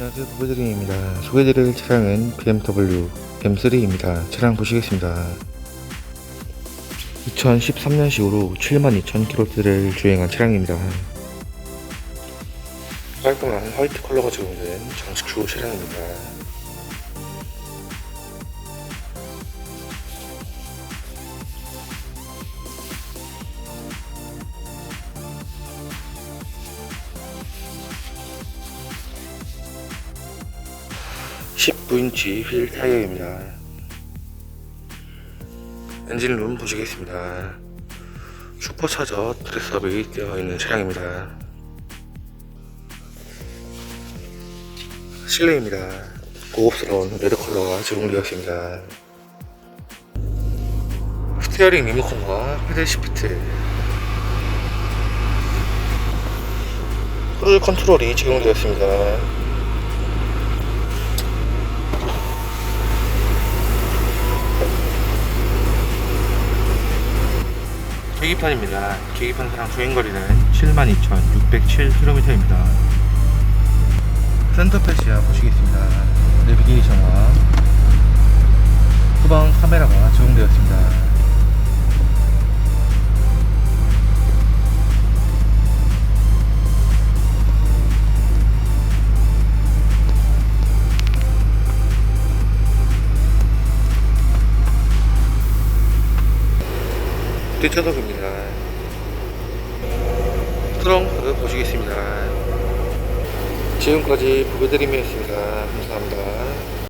안녕하세요. 부부드림입니다. 소개해드릴 차량은 BMW M3입니다. 차량 보시겠습니다. 2013년식으로 72,000km를 주행한 차량입니다. 깔끔한 화이트 컬러가 적용된 정식 주호 차량입니다 (10) 9인치 휠 타이어입니다. 엔진룸 보시겠습니다. 슈퍼차저 드레스업이 되어 있는 차량입니다. 실내입니다. 고급스러운 레드 컬러가 제공되어 있습니다. 스티어링 리모컨과 페달 시프트. 크루즈 컨트롤이 제공되어 있습니다 계기판입니다. 계기판사랑 주행거리는 72,607km입니다. 센터패시아 보시겠습니다. 내비게이션과 후방 카메라가 적용되었습니다. 뒷좌석입니다. 트렁크 보시겠습니다. 지금까지 부배드림이었습니다. 감사합니다.